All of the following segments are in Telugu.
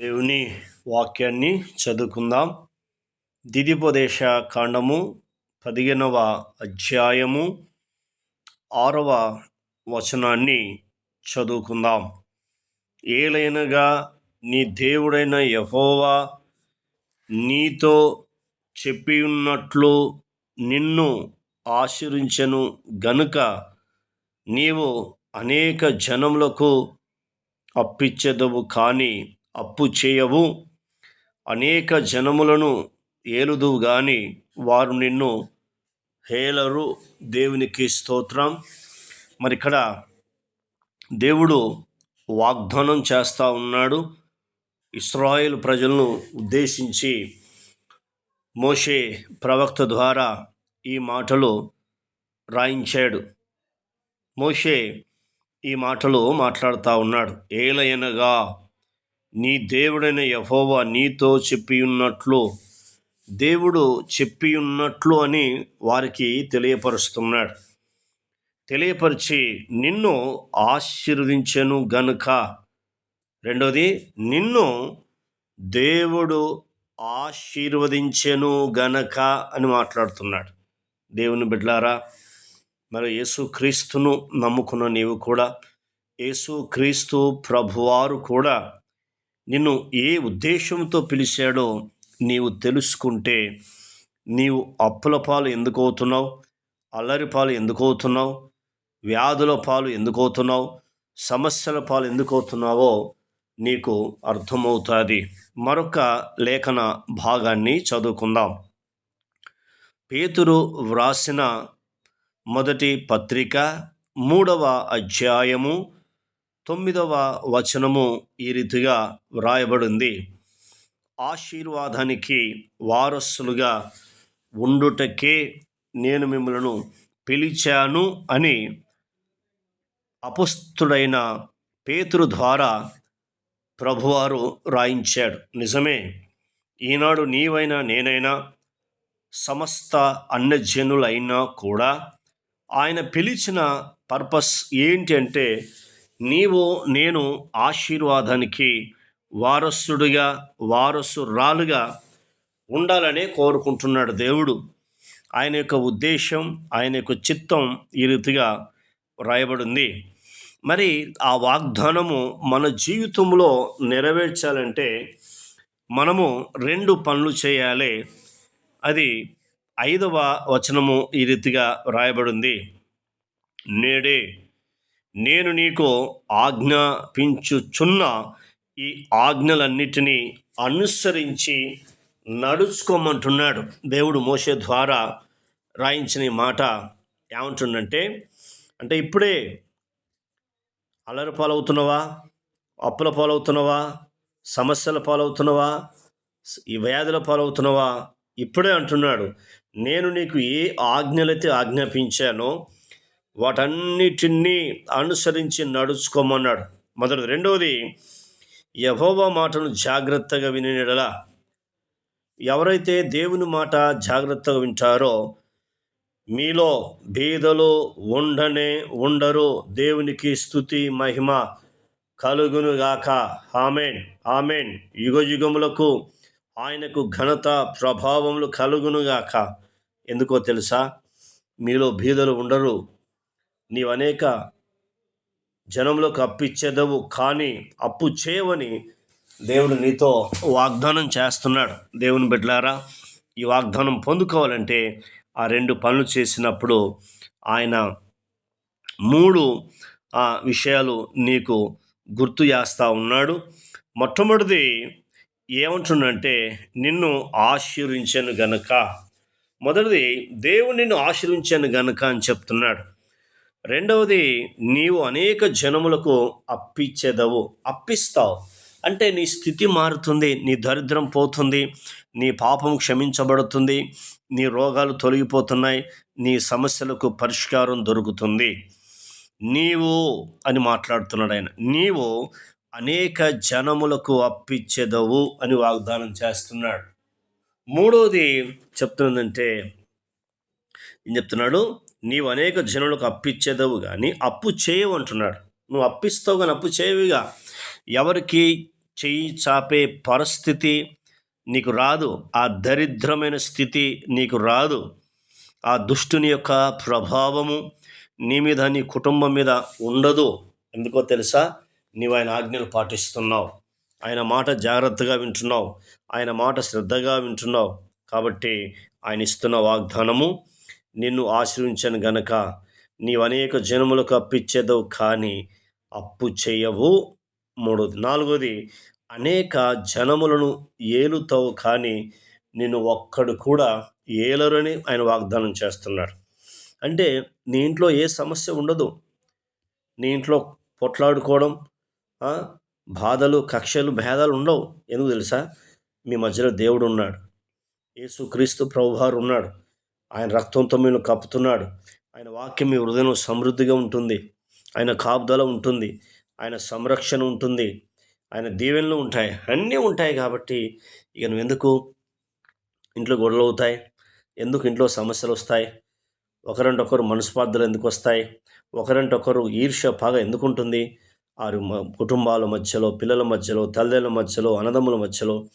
దేవుని వాక్యాన్ని చదువుకుందాం. దిదిపదేశ కాండము పదిహేనవ అధ్యాయము ఆరవ వచనాన్ని చదువుకుందాం. ఏలైనగా నీ దేవుడైన యహోవా నీతో చెప్పి ఉన్నట్లు నిన్ను ఆశీర్వించను గనుక నీవు అనేక జనములకు అప్పిచ్చెదవు కానీ అప్పు చేయవు. అనేక జనములను ఏలుదువు గాని వారు నిన్ను హేలరు దేవునికి స్తోత్రం. మరి ఇక్కడ దేవుడు వాగ్దానం చేస్తూ ఉన్నాడు. ఇస్రాయేల్ ప్రజలను ఉద్దేశించి మోషే ప్రవక్త ద్వారా ఈ మాటలు రాయించాడు. మోషే ఈ మాటలు మాట్లాడుతూ ఉన్నాడు. ఏలయనగా నీ దేవుడైన యహోవా నీతో చెప్పి ఉన్నట్లు దేవుడు చెప్పి ఉన్నట్లు అని వారికి తెలియపరుస్తున్నాడు. తెలియపరిచి నిన్ను ఆశీర్వదించను గనుక. రెండోది నిన్ను దేవుడు ఆశీర్వదించెను గనక అని మాట్లాడుతున్నాడు. దేవుని బిడ్లారా మరి యేసుక్రీస్తును నమ్ముకున్న నీవు కూడా యేసుక్రీస్తు ప్రభువారు కూడా నిన్ను ఏ ఉద్దేశంతో పిలిచాడో నీవు తెలుసుకుంటే నీవు అప్పుల పాలు ఎందుకు అవుతున్నావు అల్లరి పాలు ఎందుకు అవుతున్నావు వ్యాధుల పాలు ఎందుకు అవుతున్నావు సమస్యల పాలు ఎందుకు అవుతున్నావో నీకు అర్థమవుతుంది. మరొక లేఖన భాగాన్ని చదువుకుందాం. పేతురు వ్రాసిన మొదటి పత్రిక మూడవ అధ్యాయము తొమ్మిదవ వచనము ఈ రీతిగా వ్రాయబడింది. ఆశీర్వాదానికి వారసులుగా ఉండుటకే నేను మిమ్మలను పిలిచాను అని అపుస్తుడైన పేతురు ద్వారా ప్రభువారు రాయించాడు. నిజమే ఈనాడు నీవైనా నేనైనా సమస్త అన్నజనులైనా కూడా ఆయన పిలిచిన పర్పస్ ఏంటి అంటే నీవు నేను ఆశీర్వాదానికి వారసుడిగా వారసురాలుగా ఉండాలనే కోరుకుంటున్నాడు దేవుడు. ఆయన యొక్క ఉద్దేశం ఆయన యొక్క చిత్తం ఈ రీతిగా రాయబడింది మరి ఆ వాగ్దానము మన జీవితంలో నెరవేర్చాలంటే మనము రెండు పనులు చేయాలి. అది ఐదవ వచనము ఈ రీతిగా రాయబడింది నేడే నేను నీకు ఆజ్ఞాపించుచున్న ఈ ఆజ్ఞలన్నిటినీ అనుసరించి నడుచుకోమంటున్నాడు. దేవుడు మోసే ద్వారా రాయించిన ఈ మాట ఏమంటుండంటే అంటే ఇప్పుడే అలరి పాలవుతున్నావా? అప్పుల పాలవుతున్నావా? సమస్యల పాలవుతున్నావా? ఈ వ్యాధుల పాలవుతున్నావా? ఇప్పుడే అంటున్నాడు. నేను నీకు ఏ ఆజ్ఞలైతే ఆజ్ఞాపించానో వాటన్నిటినీ అనుసరించి నడుచుకోమన్నాడు. మొదటి రెండవది యహోవా మాటను జాగ్రత్తగా వినినలా ఎవరైతే దేవుని మాట జాగ్రత్తగా వింటారో మీలో బీదలు ఉండనే ఉండరు. దేవునికి స్థుతి మహిమ కలుగునుగాక. ఆమెన్. ఆమెన్. యుగ యుగములకు ఆయనకు ఘనత ప్రభావములు కలుగునుగాక. ఎందుకో తెలుసా? మీలో బీదలు ఉండరు నీవు అనేక జనంలోకి అప్పిచ్చేదవు కానీ అప్పు చేయవని దేవుడు నీతో వాగ్దానం చేస్తున్నాడు. దేవుని బిడ్డలారా ఈ వాగ్దానం పొందుకోవాలంటే ఆ రెండు పనులు చేసినప్పుడు ఆయన మూడు ఆ విషయాలు నీకు గుర్తు చేస్తూ ఉన్నాడు. మొట్టమొదటిది ఏమంటుండంటే నిన్ను ఆశీర్వించను గనక. మొదటిది దేవుడు నిన్ను ఆశీర్వించాను గనక అని చెప్తున్నాడు. రెండవది నీవు అనేక జనములకు అప్పిచ్చేదవు. అప్పిస్తావు. అంటే నీ స్థితి మారుతుంది నీ దరిద్రం పోతుంది నీ పాపం క్షమించబడుతుంది నీ రోగాలు తొలగిపోతున్నాయి నీ సమస్యలకు పరిష్కారం దొరుకుతుంది. నీవు అని మాట్లాడుతున్నాడు ఆయన. నీవు అనేక జనములకు అప్పిచ్చేదవు అని వాగ్దానం చేస్తున్నాడు. మూడవది చెప్తున్నదంటే ఏం చెప్తున్నాడు? నీవు అనేక జనులకు అప్పిచ్చేదవు కానీ అప్పు చేయవు అంటున్నాడు. నువ్వు అప్పిస్తావు కానీ అప్పు చేయవుగా ఎవరికి చెయ్యి చాపే పరిస్థితి నీకు రాదు. ఆ దరిద్రమైన స్థితి నీకు రాదు. ఆ దుష్టుని యొక్క ప్రభావము నీ మీద నీ కుటుంబం మీద ఉండదు. ఎందుకో తెలుసా? నీవు ఆయన ఆజ్ఞలు పాటిస్తున్నావు. ఆయన మాట జాగ్రత్తగా వింటున్నావు. ఆయన మాట శ్రద్ధగా వింటున్నావు. కాబట్టి ఆయన ఇస్తున్న వాగ్దానము నిన్ను ఆశ్రయించను గనక. నీవు అనేక జనములకు అప్పిచ్చేదవు కానీ అప్పు చేయవు. మూడోది. నాలుగోది. అనేక జనములను ఏలుతావు కానీ నిన్ను ఒక్కడు కూడా ఏలరని ఆయన వాగ్దానం చేస్తున్నాడు. అంటే నీ ఇంట్లో ఏ సమస్య ఉండదు. నీ ఇంట్లో పొట్లాడుకోవడం బాధలు కక్షలు భేదాలు ఉండవు. ఎందుకు తెలుసా? మీ మధ్యలో దేవుడు ఉన్నాడు యేసుక్రీస్తు ప్రభువారు ఉన్నాడు ఆయన రక్తంతో మీరు కప్పుతున్నాడు. ఆయన వాక్యం మీ హృదయం సమృద్ధిగా ఉంటుంది. ఆయన కాపుదల ఉంటుంది. ఆయన సంరక్షణ ఉంటుంది. ఆయన దీవెనలు ఉంటాయి. అన్నీ ఉంటాయి కాబట్టి ఇక నువ్వు ఎందుకు ఇంట్లో గొడవలు అవుతాయి? ఎందుకు ఇంట్లో సమస్యలు వస్తాయి? ఒకరంటొకరు మనస్పార్థలు ఎందుకు వస్తాయి? ఒకరంటొకరు ఈర్ష్య పగ ఎందుకు ఉంటుంది? వారి కుటుంబాల మధ్యలో పిల్లల మధ్యలో తల్లిదండ్రుల మధ్యలో అన్నదమ్ముల మధ్యలో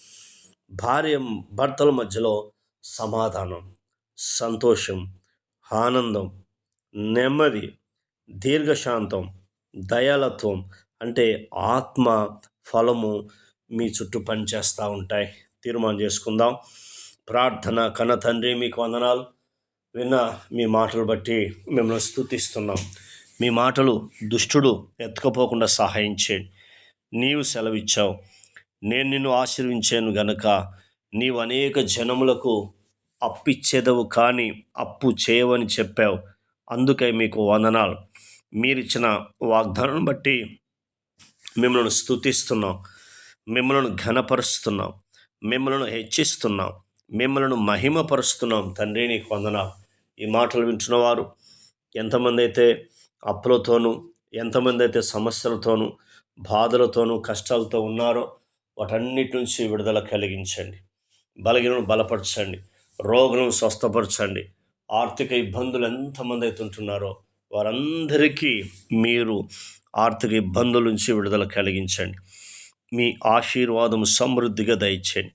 భార్య భర్తల మధ్యలో సమాధానం. సంతోషం ఆనందం నెమ్మది దీర్ఘశాంతం దయాలత్వం అంటే ఆత్మ ఫలము మీ చుట్టూ పనిచేస్తూ ఉంటాయి. తీర్మానం చేసుకుందాం. ప్రార్థన కన్న తండ్రి మీకు వందనాలు. విన్న మీ మాటలు బట్టి మిమ్మల్ని స్థుతిస్తున్నాం. మీ మాటలు దుష్టుడు ఎత్తుకపోకుండా సహాయం చేయండి. నీవు సెలవిచ్చావు. నేను నిన్ను ఆశీర్వించాను గనక నీవు అనేక జనములకు అప్పిచ్చేదవు కానీ అప్పు చేయవని చెప్పావు. అందుకే మీకు వందనాలు. మీరిచ్చిన వాగ్దానం బట్టి మిమ్మల్ని స్తుతిస్తున్నాం. మిమ్మల్ని ఘనపరుస్తున్నాం. మిమ్మల్ని హెచ్చిస్తున్నాం. మిమ్మల్ని మహిమపరుస్తున్నాం. తండ్రి నీకు వందనాలు. ఈ మాటలు వింటున్నవారు ఎంతమంది అయితే అప్పులతోనూ ఎంతమంది అయితే సమస్యలతోనూ బాధలతోనూ కష్టాలతో ఉన్నారో వాటన్నిటి నుంచి విడుదల కలిగించండి. బలగినను బలపరచండి. రోగులను స్వస్థపరచండి. ఆర్థిక ఇబ్బందులు ఎంతమంది అవుతుంటున్నారో ఉంటున్నారో వారందరికీ మీరు ఆర్థిక ఇబ్బందుల నుంచి విడుదల కలిగించండి. మీ ఆశీర్వాదం సమృద్ధిగా దయచేయండి.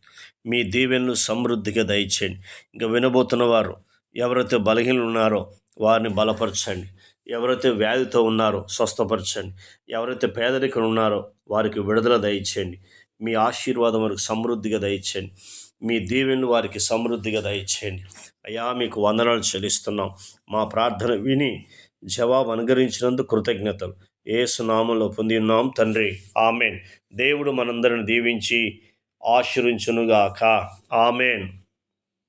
మీ దీవెనలు సమృద్ధిగా దయచేయండి. ఇంకా వినబోతున్న వారు ఎవరైతే బలహీనలు ఉన్నారో వారిని బలపరచండి. ఎవరైతే వ్యాధితో ఉన్నారో స్వస్థపరచండి. ఎవరైతే పేదరికలు ఉన్నారో వారికి విడుదల దయచేయండి. మీ ఆశీర్వాదం వారికి సమృద్ధిగా దయచేయండి. మీ దీవెనలు వారికి సమృద్ధిగా దయచేయండి. అయ్యా మీకు వందనాలు చెల్లిస్తున్నాం. మా ప్రార్థన విని జవాబు అనుగరించినందుకు కృతజ్ఞతలు. ఏసునామంలో పొంది ఉన్నాం తండ్రి. ఆమెన్. దేవుడు మనందరిని దీవించి ఆశీర్వించునుగాక. ఆమెన్.